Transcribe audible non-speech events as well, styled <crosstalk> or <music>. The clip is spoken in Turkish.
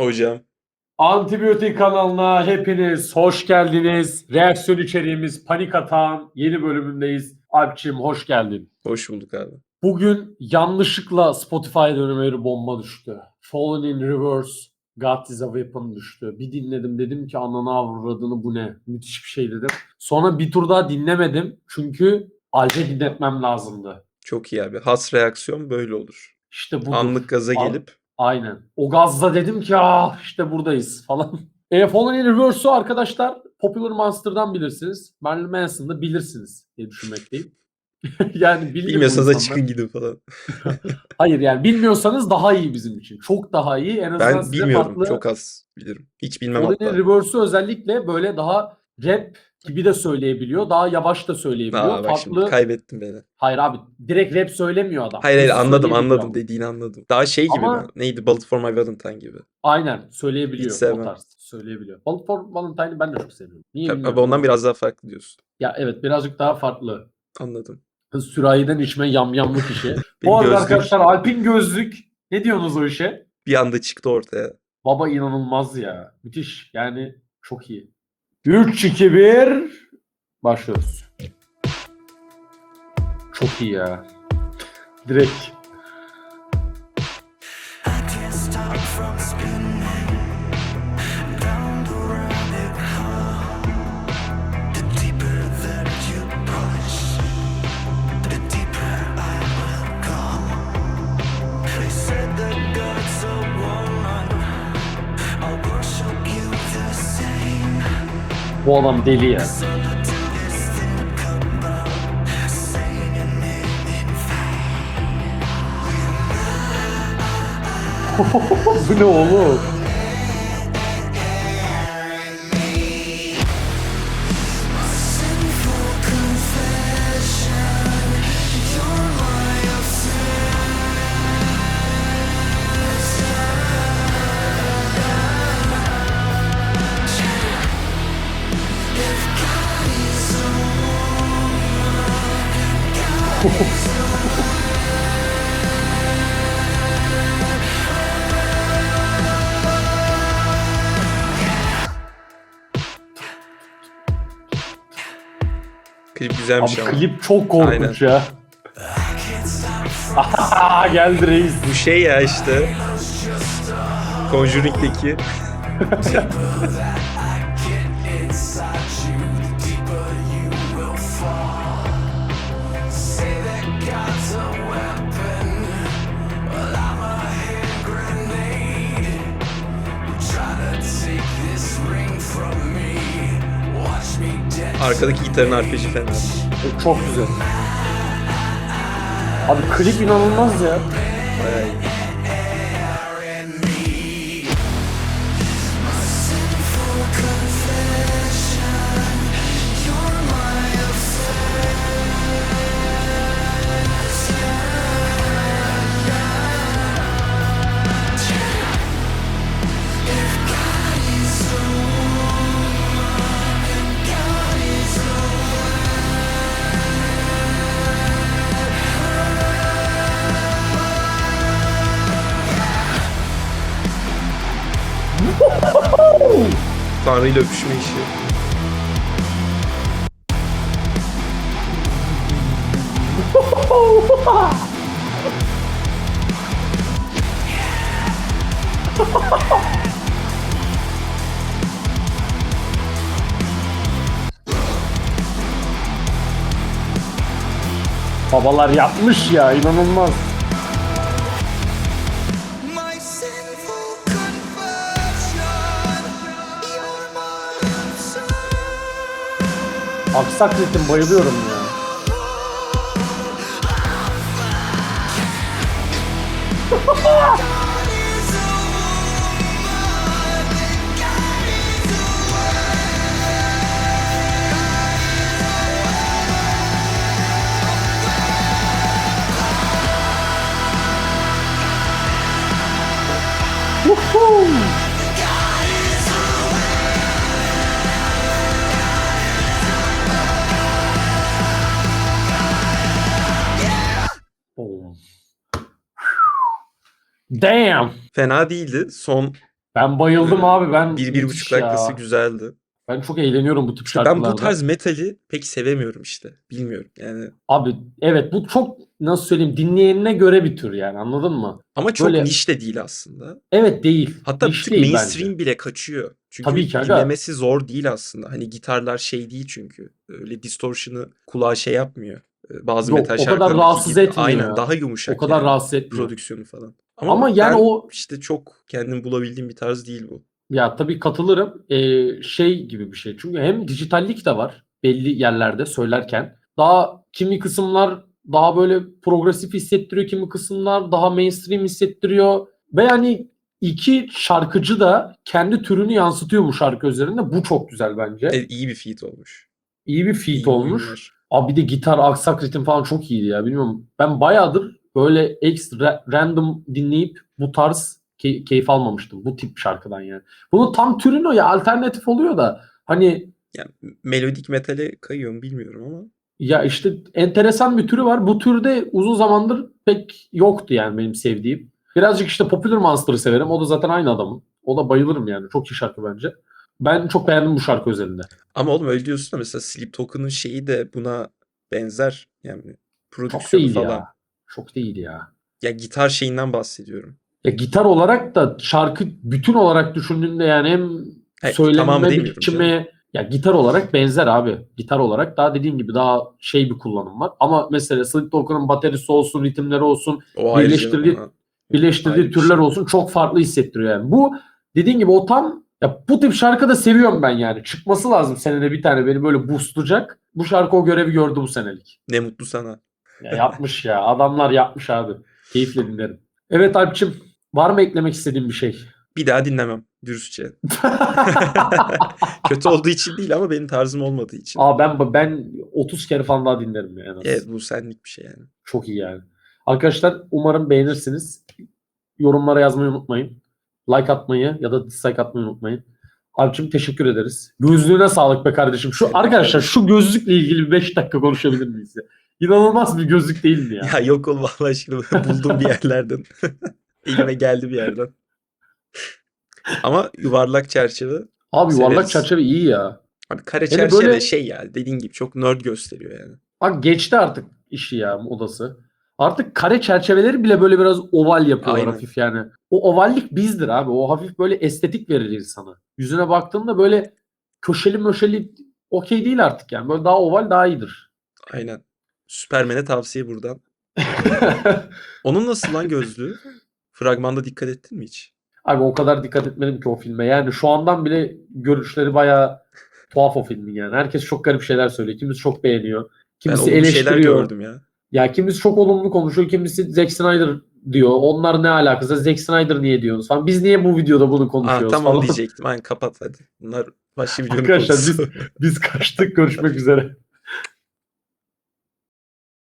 Hocam. Antibiyotik kanalına hepiniz hoş geldiniz. Reaksiyon içeriğimiz Panik Atağın yeni bölümündeyiz. Alpçim hoş geldin. Hoş bulduk abi. Bugün yanlışlıkla Spotify'da önüme bir bomba düştü. Fallen in Reverse, God is a Weapon düştü. Bir dinledim dedim ki ananı avradını bu ne? Müthiş bir şey dedim. Sonra bir tur daha dinlemedim. Çünkü Alp'e dinletmem lazımdı. Çok iyi abi. Has reaksiyon böyle olur. İşte bu. Anlık gaza An- gelip Aynen. O gazda dedim ki ah işte buradayız <laughs> falan. E, Fallen in Reverse'u arkadaşlar Popular Monster'dan bilirsiniz. Marilyn Manson'da bilirsiniz diye düşünmekteyim. <laughs> yani bilmiyorsanız da çıkın gidin falan. <laughs> Hayır yani bilmiyorsanız daha iyi bizim için. Çok daha iyi. En azından Ben size bilmiyorum. farklı. Çok az bilirim. Hiç bilmem Fallen in hatta. Reverse'u özellikle böyle daha rap gibi de söyleyebiliyor. Daha yavaş da söyleyebiliyor. Aa, bak şimdi farklı. kaybettin beni. Hayır abi direkt rap söylemiyor adam. Hayır hayır anladım anladım ama. dediğini anladım. Daha şey gibi Ama- mi? Neydi? Bullet for my Valentine gibi. Aynen söyleyebiliyor. Hiç o tarz söyleyebiliyor. Bullet for Valentine'ı ben de çok seviyorum. Niye Tabii, Abi ondan biraz daha farklı diyorsun. Ya evet birazcık daha farklı. Anladım. Sürahiden içme yamyamlık işi. <laughs> Bu arada gözlük. arkadaşlar Alpin gözlük. Ne diyorsunuz o işe? Bir anda çıktı ortaya. Baba inanılmaz ya. Müthiş. Yani çok iyi. 3, 2, 1. Başlıyoruz. Çok iyi ya. Direkt. Bu adam deli ya. <laughs> Bu ne oğlum? Klip güzelmiş Abi ama. klip çok korkunç ya. Aha, <laughs> geldi reis. Bu şey ya işte. Conjuring'deki. <laughs> Arkadaki gitarın arpeji fena. E, Çok güzel. Abi klip inanılmaz ya. Bayağı iyi. Tanrı ile öpüşme işi. Babalar yapmış ya inanılmaz. Aksak ritim bayılıyorum ya. Woohoo! Damn. Fena değildi. Son Ben bayıldım abi. Ben Bir, bir buçuk müthiş ya. dakikası güzeldi. Ben çok eğleniyorum bu tip Ben şarkılarda. bu tarz metali pek sevemiyorum işte. Bilmiyorum yani. Abi evet bu çok nasıl söyleyeyim dinleyenine göre bir tür yani anladın mı? Ama çok Böyle- niş de değil aslında. Evet değil. Hatta bir Niş tık değil mainstream bence. bile kaçıyor. Çünkü Tabii ki aga. dinlemesi zor değil aslında. Hani gitarlar şey değil çünkü. Öyle distortion'ı kulağa şey yapmıyor. Ee, Bazı Yok, metal o kadar şarkılarındaki rahatsız etmiyor Aynen ya. daha yumuşak. O kadar yani rahatsız etmiyor. prodüksiyonu falan. Ama, Ama yani o işte çok kendim bulabildiğim bir tarz değil bu. Ya tabii katılırım. Ee, şey gibi bir şey. Çünkü hem dijitallik de var belli yerlerde söylerken. Daha kimi kısımlar daha böyle progresif hissettiriyor, kimi kısımlar daha mainstream hissettiriyor. Ve yani iki şarkıcı da kendi türünü yansıtıyor bu şarkı üzerinde. Bu çok güzel bence. E, iyi bir feat olmuş. İyi bir İyi feat olmuş. uyumlar. Abi bir de gitar, aksak ritim falan çok iyiydi ya. Bilmiyorum. Ben bayağıdır böyle ekstra random dinleyip bu tarz key- keyif almamıştım. Bu tip şarkıdan yani. Bunun tam türünü o ya alternatif oluyor da hani Yani melodik metale kayıyor mu bilmiyorum ama. ya işte enteresan bir türü var. Bu türde uzun zamandır pek yoktu yani benim sevdiğim. Birazcık işte Popular Monster'ı severim. O da zaten aynı adamın. O da bayılırım yani. Çok iyi şarkı bence. Ben çok beğendim bu şarkı özelinde. Ama oğlum öyle diyorsun da mesela Sleep Token'ın şeyi de buna benzer. Yani prodüksiyonu falan. ya. Çok değil ya. Ya gitar şeyinden bahsediyorum. Ya gitar olarak da şarkı bütün olarak düşündüğünde yani hem Hayır, söyleme tamamı demiyorum biçimi ya gitar olarak benzer abi. Gitar olarak daha dediğim gibi daha şey bir kullanım var. Ama mesela Sleep Token'ın baterisi olsun, ritimleri olsun, O Birleştirdiği- birleştirdiği Ayrı türler şey. olsun çok farklı hissettiriyor yani. Bu dediğin gibi o tam ya bu tip şarkı da seviyorum ben yani. Çıkması lazım senede bir tane beni böyle boostlayacak. Bu şarkı o görevi gördü bu senelik. Ne mutlu sana. Ya yapmış ya. Adamlar yapmış abi. Keyifle dinlerim. Evet Alpçim var mı eklemek istediğin bir şey? Bir daha dinlemem dürüstçe. <laughs> Kötü olduğu için değil ama benim tarzım olmadığı için. Aa ben ben 30 kere falan daha dinlerim ya en az. Evet bu senlik bir şey yani. Çok iyi yani. Arkadaşlar umarım beğenirsiniz. Yorumlara yazmayı unutmayın. Like atmayı ya da dislike atmayı unutmayın. Alpçim teşekkür ederiz. Gözlüğüne sağlık be kardeşim. Şu arkadaşlar şu gözlükle ilgili bir 5 dakika konuşabilir miyiz ya? İnanılmaz bir gözlük değil mi ya? Ya yok oğlum Allah aşkına <laughs> buldum bir yerlerden. <laughs> Elime geldi bir yerden. Ama yuvarlak çerçeve. Abi yuvarlak severiz. çerçeve iyi ya. Abi kare Hele çerçeve böyle- şey ya dediğin gibi çok nerd gösteriyor yani. Bak geçti artık işi ya odası. Artık kare çerçeveleri bile böyle biraz oval yapıyorlar Aynen. hafif yani. O ovallik bizdir abi. O hafif böyle estetik verir insana. Yüzüne baktığında böyle köşeli möşeli okey değil artık yani. Böyle daha oval daha iyidir. Aynen. Süpermen'e tavsiye buradan. <laughs> Onun nasıl lan gözlüğü? Fragmanda dikkat ettin mi hiç? abi o kadar dikkat etmedim ki o filme. Yani şu andan bile görüşleri bayağı tuhaf o filmin yani. Herkes çok garip şeyler söylüyor. Kimisi çok beğeniyor. Ben Kimisi şeyler eleştiriyor. gördüm ya. Ya kimisi çok olumlu konuşuyor, kimisi Zack Snyder diyor. Onlar ne alakası? Zack Snyder niye diyorsunuz falan. Biz niye bu videoda bunu Aa, konuşuyoruz tam onu falan. diyecektim. Aynen kapat hadi. Bunlar başka <laughs> videonun Arkadaşlar konusu. Biz kaçtık. Görüşmek üzere.